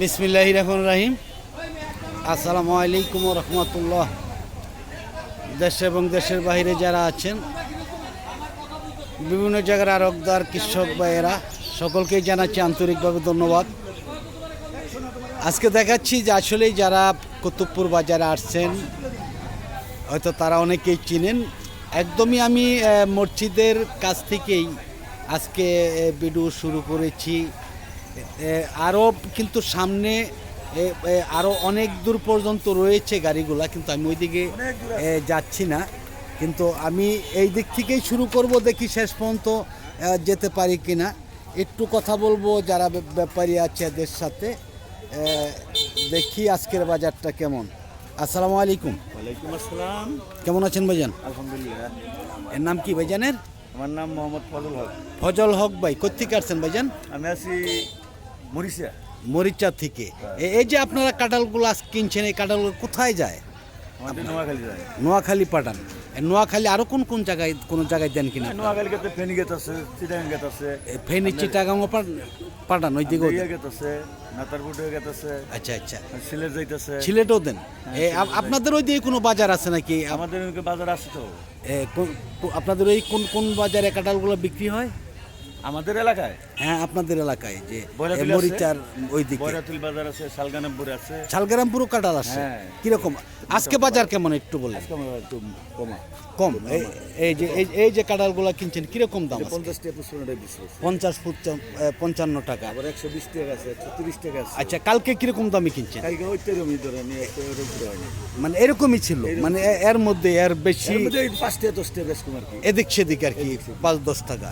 বিসমিল্লাহ রহমান রাহিম। আসসালামু আলাইকুম রহমতুল্লাহ। দেশ এবং দেশের বাইরে যারা আছেন, বিভিন্ন জায়গার আরকদার কৃষক ভাইয়েরা, সকলকেই জানাচ্ছি আন্তরিকভাবে ধন্যবাদ। আজকে দেখাচ্ছি যে আসলেই যারা কুতুবপুর বাজারে আসছেন, হয়তো তারা অনেকেই চিনেন। একদমই আমি মসজিদের কাছ থেকেই আজকে ভিডিও শুরু করেছি। আরও কিন্তু সামনে এ, অনেক দূর পর্যন্ত রয়েছে গাড়িগুলা কিন্তু আমি ওইদিকে যাচ্ছি না। কিন্তু আমি এই দিক থেকেই শুরু করব দেখি শেষ পর্যন্ত যেতে পারি কি না একটু কথা বলব যারা ব্যাপারী আছে এদের সাথে দেখি আজকের বাজারটা কেমন। আসসালামু আলাইকুম। ওয়ালাইকুম আসসালাম। কেমন আছেন ভাইজান? আলহামদুলিল্লাহ। এর নাম কি ভাইজানের? আমার নাম মোহাম্মদ ফজল হক। ফজল হক ভাই কোথেকে আসছেন ভাইজান? আমি আছি মরিশিয়া মরিচা থেকে। এ- এই যে আপনারা কাঁঠালগুলো কিনছেন এই কাঁঠালগুলো কোথায় যায়? নোয়াখালী যায়। নোয়াখালী পাঠান। নোয়াখালী আরও কোন কোন জায়গায় কোন জায়গায় দেন কিনা? নোয়াখালী গেতে ফেনি গেত আছে চিটাগাং গেত আছে। ফেনী চিটাগাং পাঠান ওই দেন? গেত আছে নাতারপুটে গেত আছে। আচ্ছা আচ্ছা। সিলেট যাইতেছে সিলেটও দেন? আপ- আপনাদের ওই দিকে কোনো বাজার আছে নাকি? আমাদের বাজার আছে তো। আপনাদের ওই কোন কোন বাজারে কাঁঠালগুলো বিক্রি হয়? আমাদের এলাকায়? হ্যাঁ আপনাদের এলাকায় যে মরিচার ওই দিকে বৈরাতুল বাজার আছে শালগ্রামপুর আছে। শালগ্রামপুরও কাটাল আছে। হ্যাঁ। কীরকম? আজকে বাজার কেমন একটু বলেন। কমা। কম। এই- এই যে এই- যে কাঁঠালগুলো কিনছেন কীরকম দাম পঞ্চাশ টাকা পঞ্চাশ ফুট পঞ্চান্ন টাকা। আবার একশো বিশ টাকা আছে একশো তিরিশ টাকা আছে। আচ্ছা কালকে কীরকম দামে কিনছেন? কালকে ওই তেরোমি ধরে নিয়ে একটা ওরকম করে হয়নি মানে এরকমই ছিল? মানে এর মধ্যে এর বেশি এই পাঁচটা দশটা আর কি। এদিক সেদিক আর কি পাঁচ দশ টাকা।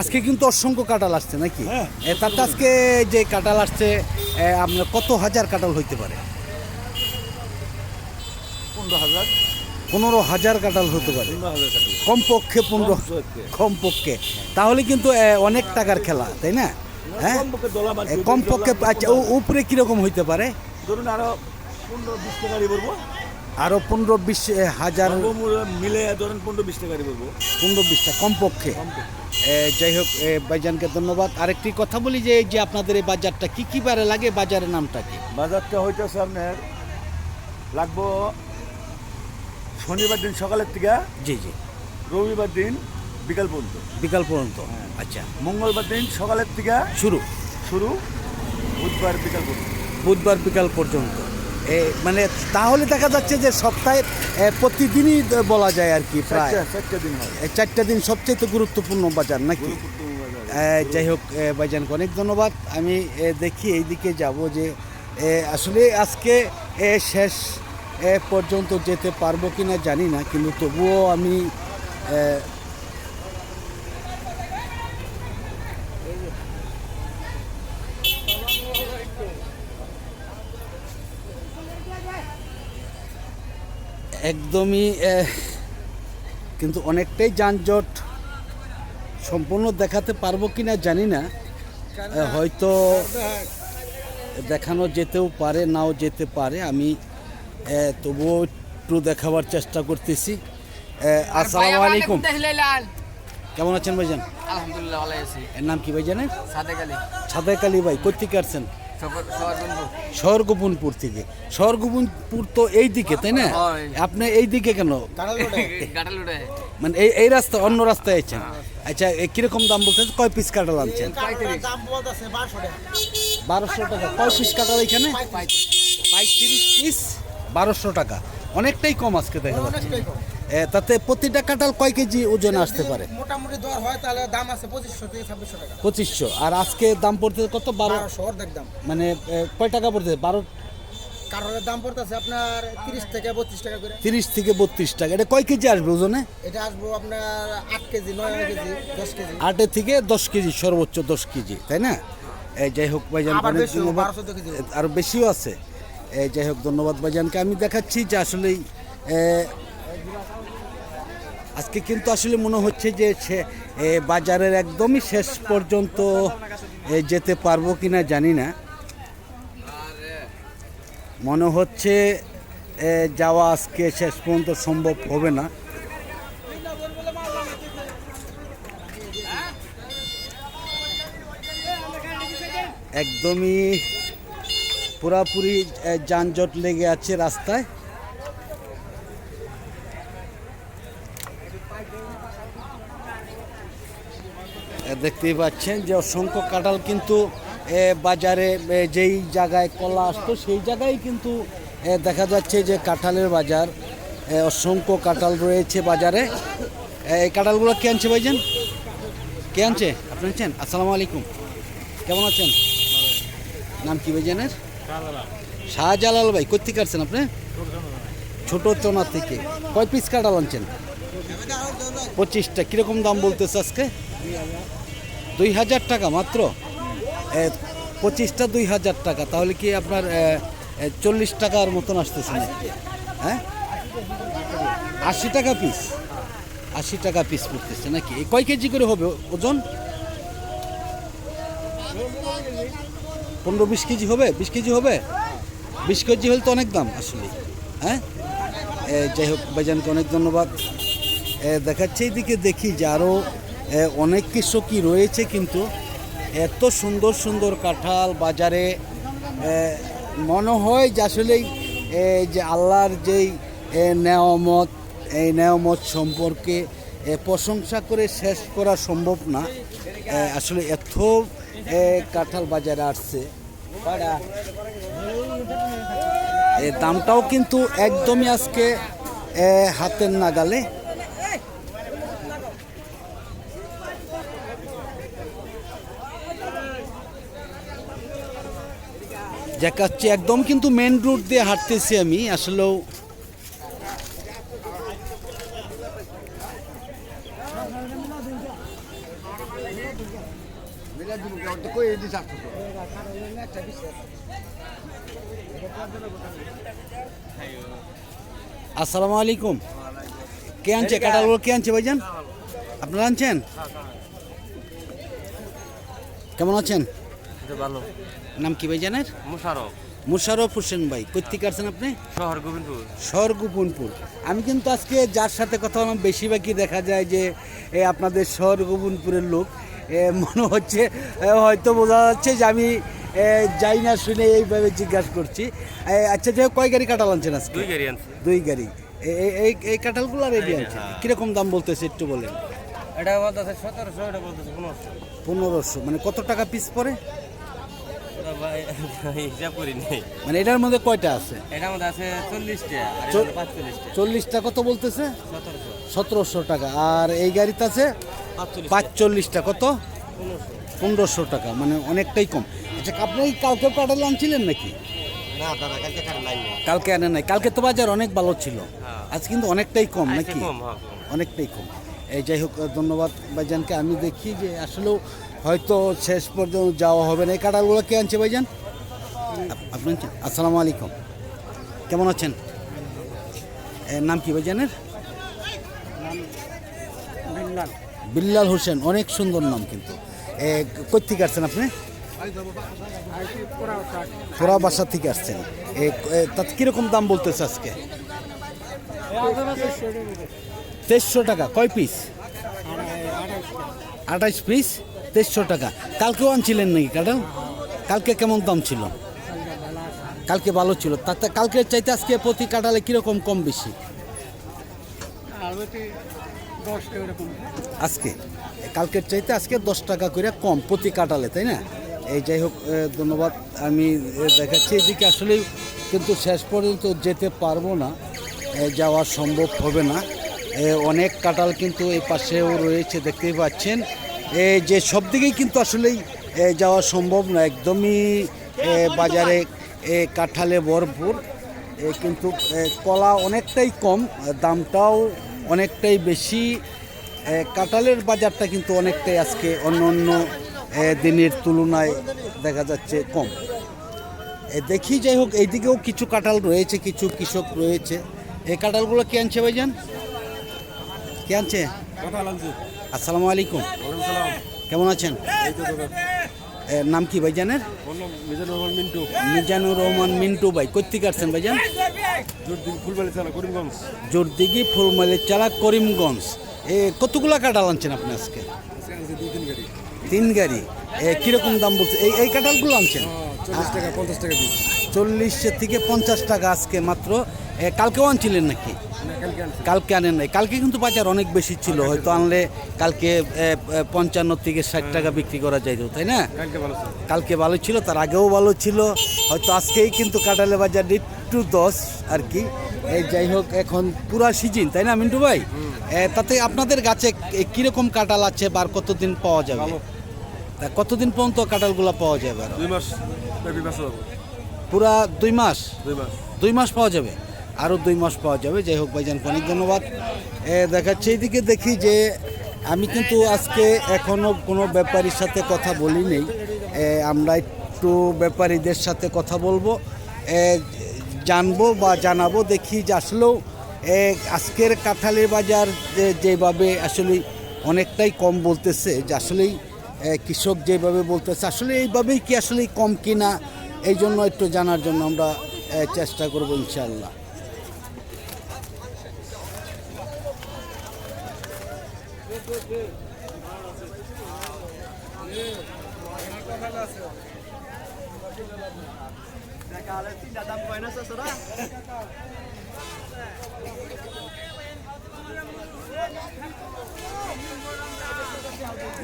আজকে কিন্তু অসংখ্য কাঁঠাল আসছে নাকি? হ্যাঁ। তাতে আজকে যে কাঁঠাল আসছে আপনার কত হাজার কাঁঠাল হইতে পারে? পনেরো হাজার। পনেরো হাজার কাঁঠাল হতে পারে। কমপক্ষে পনেরো কমপক্ষে। তাহলে কিন্তু অনেক টাকার খেলা তাই না? হ্যাঁ? কমপক্ষে আচ্ছা উপরে কীরকম হইতে পারে? ধরুন আরও পনেরো বিশ টাকা বলব। আরও পনেরো বিশ হাজার মিলে ধরেন পনেরো বিশ টাকা বলব। পনেরো বিশটা কমপক্ষে। যাই হোক এ, ভাইজানকে ধন্যবাদ। আরেকটি কথা বলি যে এই যে আপনাদের এই বাজারটা কী কী বারে লাগে? বাজারের নামটা কি? বাজারটা হইতেছে আপনার লাগবো শনিবার দিন সকালের থেকে জি জি। রবিবার দিন বিকাল পর্যন্ত। বিকাল পর্যন্ত। আচ্ছা। মঙ্গলবার দিন সকালের থেকে শুরু? শুরু বুধবার বিকাল পর্যন্ত। বুধবার বিকাল পর্যন্ত। এ, মানে তাহলে দেখা যাচ্ছে যে সপ্তাহে প্রতিদিনই বলা যায় আর কি প্রায়। চারটা দিন হয়। এই চারটা দিন সবচেয়ে গুরুত্বপূর্ণ বাজার নাকি? যাই হোক ভাইজানকে অনেক ধন্যবাদ। আমি দেখি এইদিকে যাব যে আসলে আজকে শেষ এ, পর্যন্ত যেতে পারব কি না জানি না কিন্তু তবুও আমি একদমই কিন্তু অনেকটাই যানজট সম্পূর্ণ দেখাতে পারব কি না জানি না। হয়তো দেখানো যেতেও পারে নাও যেতে পারে আমি তবুও একটু দেখাবার চেষ্টা করতেছি। আসসালামু আলাইকুম। কেমন আছেন ভাইজান? আলহামদুলিল্লাহ ভালো আছি। এর নাম কি ভাইজানের? সাদেক আলী। সাদাক আলী ভাই কোথেকে আসছেন? স্বর্গপুনপুর থেকে। স্বর্গপুনপুর তো এই দিকে তাই না? আপনি এই দিকে কেন? মানে এই এই রাস্তা অন্য রাস্তায় আছেন। আচ্ছা এ কীরকম দাম বলছেন? কয় পিস কাঁঠাল আনছেন? বারোশো টাকা। কয় পিস কাঁঠাল এখানে? পঁয়ত্রিশ। পিস বারোশো টাকা। অনেকটাই কম আজকে দেখা যাচ্ছে। তাতে প্রতিটা কাঁঠাল কয় কেজি ওজন আসতে পারে? মোটামুটি দর হয় তাহলে দাম আছে পঁচিশশো থেকে ছাব্বিশশো টাকা। পঁচিশশো। আর আজকে দাম পড়তে কত? বারো বারোশো অর্ধেক দাম। মানে কয় টাকা পড়তে বারো কারণের দাম পড়তেছে আপনার তিরিশ থেকে বত্রিশ টাকা করে। তিরিশ থেকে বত্রিশ টাকা। এটা কয় কেজি আসবে ওজনে? এটা আসব আপনার আট কেজি নয় কেজি দশ কেজি। আটের থেকে দশ কেজি সর্বোচ্চ দশ কেজি তাই না? এই যাই হোক ভাইজান আবার অনেক বেশিও, ধন্যবাদ। 12 চোদ্দ কেজি। আরও বেশিও আছে। যাই হোক, ধন্যবাদ ভাইজানকে। আমি দেখাচ্ছি যে আসলেই আজকে কিন্তু আসলে মনে হচ্ছে যে বাজারের একদমই শেষ পর্যন্ত যেতে পারব কিনা জানি না। মনে হচ্ছে যাওয়া আজকে শেষ পর্যন্ত সম্ভব হবে না। একদমই পুরাপুরি যানজট লেগে আছে রাস্তায়। দেখতেই পাচ্ছেন যে অসংখ্য কাঁঠাল কিন্তু বাজারে যেই জায়গায় কলা আসতো, সেই জায়গায় কিন্তু দেখা যাচ্ছে যে কাঁঠালের বাজার অসংখ্য কাঁঠাল রয়েছে বাজারে। এই কাঁঠালগুলো কে আনছে ভাইজান? কে আনছে? আপনি আনছেন? আসসালামু আলাইকুম। কেমন আছেন? নাম কি ভাইজানের? শাহজালাল ভাই কোথেকে আসছেন আপনি? ছোট চনা থেকে। কয় পিস কাঁঠাল আনছেন? পঁচিশটা। কীরকম দাম বলতেছে আজকে? দুই হাজার টাকা মাত্র? পঁচিশটা দুই হাজার টাকা। তাহলে কি আপনার চল্লিশ টাকার মতন আসতেছে হ্যাঁ? আশি টাকা পিস আশি টাকা পিস পড়তেছে নাকি? কয় কেজি করে হবে ওজন? পনেরো বিশ কেজি হবে, বিশ কেজি হবে? বিশ কেজি হলে তো অনেক দাম আসলে হ্যাঁ? যাই হোক, ভাইজানকে অনেক ধন্যবাদ। দেখাচ্ছে, এইদিকে দেখি যে আরও অনেক কৃষকই রয়েছে কিন্তু এত সুন্দর সুন্দর কাঁঠাল বাজারে মনে হয় যে আসলেই যে আল্লাহর যেই নেয়ামত, এই নেয়ামত সম্পর্কে প্রশংসা করে শেষ করা সম্ভব না। আসলে এত কাঁঠাল বাজারে আসছে। দামটাও কিন্তু একদমই আজকে হাতের নাগালে। দেখাচ্ছি, একদম কিন্তু মেন রুট দিয়ে হাঁটতেছি আমি। আসলেও আসসালামু আলাইকুম। কে আনছে? কাঁঠালগুলো কে আনছে ভাইজান? আপনারা আনছেন? কেমন আছেন? ভালো। নাম কি ভাইজানের? মুশারফ। মুশারফ হোসেন ভাই কোথেকে আসছেন আপনি? শহর গোবিন্দপুর। স্বর্গপুনপুর আমি কিন্তু আজকে যার সাথে কথা বললাম বেশিরভাগই দেখা যায় যে আপনাদের স্বর্গপুনপুরের লোক। এ, মনে হচ্ছে হয়তো বোঝা যাচ্ছে যে আমি যাই না শুনে এইভাবে জিজ্ঞাসা করছি। আচ্ছা যে কয় গাড়ি কাঁঠাল আনছেন আজকে? দুই গাড়ি আনছি। দুই গাড়ি। এই এই কাঁঠালগুলো রেডি আছে কীরকম দাম বলতেছে একটু বলেন। এটা বলতেছে সতেরোশো এটা বলতেছে পনেরোশো। পনেরোশো। মানে কত টাকা পিস পড়ে? এটা ভাই হিসাব করি নেই। মানে এটার মধ্যে কয়টা আছে? এটার মধ্যে আছে চল্লিশটা চল্লিশটা কত বলতেছে? সতেরোশো টাকা। আর এই গাড়িতে আছে? পাঁচচল্লিশটা। কত? পনেরোশো টাকা মানে অনেকটাই কম। আচ্ছা আপনি কালকে কাঁঠাল আনছিলেন নাকি? কালকে কার লাইন নেই। কালকে আনে নাই। কালকে তো বাজার অনেক ভালো ছিল। হ্যাঁ। আজ কিন্তু অনেকটাই কম নাকি? কম হ্যাঁ কম। অনেকটাই কম। এই যাই হোক ধন্যবাদ ভাইজানকে। আমি দেখি যে আসলেও হয়তো শেষ পর্যন্ত যাওয়া হবে না। এই কাঁঠালগুলো কে আনছে ভাইজান? আপ- আপনি আসসালামু আলাইকুম। কেমন আছেন? এর নাম কি ভাইজানের? বিল্লাল হোসেন, অনেক সুন্দর নাম কিন্তু। কোথেকে আসছেন আপনি? পোড়া বাসা থেকে আসছেন। তাতে কীরকম দাম বলতেছে আজকে? তেইশশো টাকা। কয় পিস আঠাইশ পিস তেইশশো টাকা। কালকেও আনছিলেন নাকি কাঁঠাল কালকে কেমন দাম ছিল? কালকে ভালো ছিল। তাতে কালকের চাইতে আজকে প্রতি কাটালে কীরকম কম বেশি? আজকে? কালকের চাইতে আজকে দশ টাকা করে কম প্রতি কাটালে তাই না? এই যাই হোক ধন্যবাদ। আমি দেখাচ্ছি এদিকে আসলে কিন্তু শেষ পর্যন্ত যেতে পারব না। যাওয়া সম্ভব হবে না। অনেক কাটাল কিন্তু এই পাশেও রয়েছে, দেখতেই পাচ্ছেন। এই যে সব দিকেই কিন্তু আসলেই যাওয়া সম্ভব না। একদমই বাজারে কাঁঠালে ভরপুর। কিন্তু কলা অনেকটাই কম, দামটাও অনেকটাই বেশি কাঁঠালের বাজারটা কিন্তু অনেকটাই আজকে অন্য অন্য দিনের তুলনায় দেখা যাচ্ছে কম। দেখি যাই হোক এইদিকেও কিছু কাঁঠাল রয়েছে কিছু কৃষক রয়েছে। এই কাঁঠালগুলো কে আনছে ভাইজান? কে আনছে? আসসালামু আলাইকুম। কেমন আছেন? নাম কি ভাইজানের? মিন্টু মিজানুর রহমান মিন্টু ভাই। কোথেকে আসছেন ভাইজান? জোরদিঘি ফুলমালির চালা করিমগঞ্জ। এ কতগুলা কাঁঠাল আনছেন আপনি আজকে? তিন গাড়ি। এ কীরকম দাম বলছে? এই এই কাঁঠালগুলো আনছেন? চল্লিশ থেকে পঞ্চাশ টাকা আজকে মাত্র। কালকেও আনছিলেন নাকি? কালকে আনেন নাই। কালকে কিন্তু বাজার অনেক বেশি ছিল হয়তো আনলে কালকে পঞ্চান্ন থেকে ষাট টাকা বিক্রি করা যাইত তাই না? কালকে ভালো ছিল। তার আগেও ভালো ছিল হয়তো আজকেই কিন্তু কাঁঠালের বাজার একটু দশ আর কি। এই যাই হোক এখন পুরা সিজন তাই না মিন্টু ভাই? তাতে আপনাদের গাছে কীরকম কাঁঠাল আছে বা কতদিন পাওয়া যাবে? কতদিন পর্যন্ত কাঁঠালগুলো পাওয়া যাবে? দুই মাস পুরা দুই মাস? দুই মাস। দুই মাস পাওয়া যাবে? আরও দুই মাস পাওয়া যাবে। যাই হোক ভাইজান, অনেক ধন্যবাদ। দেখাচ্ছে, এইদিকে দেখি যে আমি কিন্তু আজকে এখনও কোনো ব্যাপারীর সাথে কথা বলি নেই। আমরা একটু ব্যাপারীদের সাথে কথা বলব। জানব বা জানাব, দেখি যে আসলেও আজকের কাঁঠালের বাজার যেভাবে আসলে অনেকটাই কম বলতেছে, যে আসলেই কৃষক যেভাবে বলতেছে, আসলে এইভাবেই কি আসলে কম কিনা, এই জন্য একটু জানার জন্য আমরা চেষ্টা করব ইনশাল্লাহ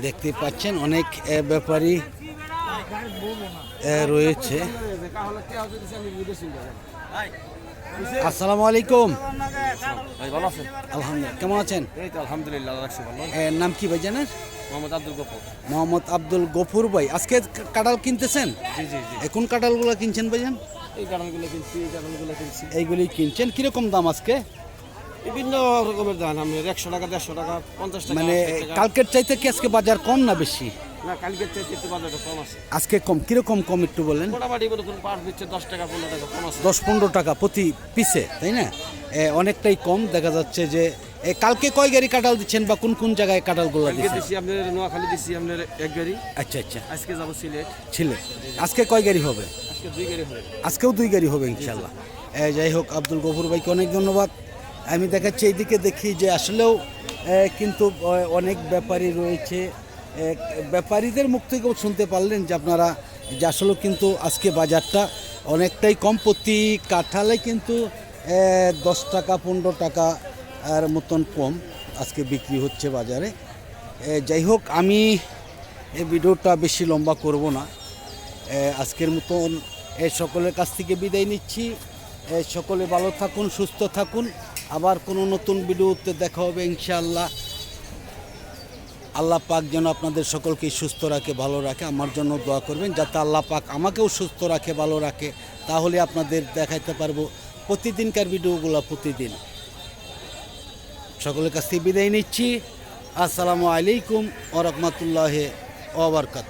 দেখতে পাচ্ছেন অনেক এ, ব্যাপারী রয়েছে। আসসালামু আলাইকুম। ভাই ভালো আছেন? আলহামদুলিল্লাহ। কেমন আছেন? এই তো আলহামদুলিল্লাহ রাখছি ভালো নাম কি ভাই জানেন? মোহাম্মদ আব্দুল গফর। মোহাম্মদ আব্দুল গফুর ভাই। আজকে কাঁঠাল কিনতেছেন? জি জি জি। এখন কাঁঠালগুলো কিনছেন ভাইজান এই কারণগুলো কিনছি এই কিনছি। এইগুলি কিনছেন? কীরকম দাম আজকে? বিভিন্ন রকমের দাম আমি একশো টাকা দেড়শো টাকা পঞ্চাশ টাকা মানে 60 কালকের চাইতে কি আজকে বাজার কম না বেশি? না কালকের চাইতে একটু বাজারটা কম আছে। আজকে কম কীরকম কম একটু বলেন? মোটামুটি দিচ্ছে দশ টাকা পনেরো টাকা কম আছে। দশ পনেরো টাকা প্রতি পিসে তাই না? অনেকটাই কম দেখা যাচ্ছে যে কালকে কয় গাড়ি কাটাল দিচ্ছেন বা কোন কোন জায়গায় দিচ্ছেন? দিছি আপনার নোয়াখালী আপনার এক গাড়ি। আচ্ছা আচ্ছা। আজকে যাব সিলেট। ছিলে আজকে কয় গাড়ি হবে? আজকে দুই গাড়ি হবে। আজকেও দুই গাড়ি হবে ইনশাল্লাহ যাই হোক আব্দুল গফুর ভাইকে অনেক ধন্যবাদ। আমি দেখাচ্ছি এইদিকে দেখি যে আসলেও কিন্তু অনেক ব্যাপারী রয়েছে। ব্যাপারীদের মুখ থেকেও শুনতে পারলেন যে আপনারা যে আসলেও কিন্তু আজকে বাজারটা অনেকটাই কম। প্রতি কাঁঠালে কিন্তু দশ টাকা, পনেরো টাকা আর মতন কম আজকে বিক্রি হচ্ছে বাজারে। যাই হোক, আমি এই ভিডিওটা বেশি লম্বা করব না। আজকের মতন সকলের কাছ থেকে বিদায় নিচ্ছি। সকলে ভালো থাকুন, সুস্থ থাকুন। আবার কোনো নতুন ভিডিওতে দেখা হবে ইনশাআল্লাহ। আল্লাহ পাক যেন আপনাদের সকলকে সুস্থ রাখে, ভালো রাখে। আমার জন্য দোয়া করবেন, যাতে আল্লাহ পাক আমাকেও সুস্থ রাখে, ভালো রাখে। তাহলে আপনাদের দেখাইতে পারব প্রতিদিনকার ভিডিওগুলো প্রতিদিন। সকলের কাছ থেকে বিদায় নিচ্ছি। আসসালামু আলাইকুম ওরকমতুল্লাহ ওবরকাত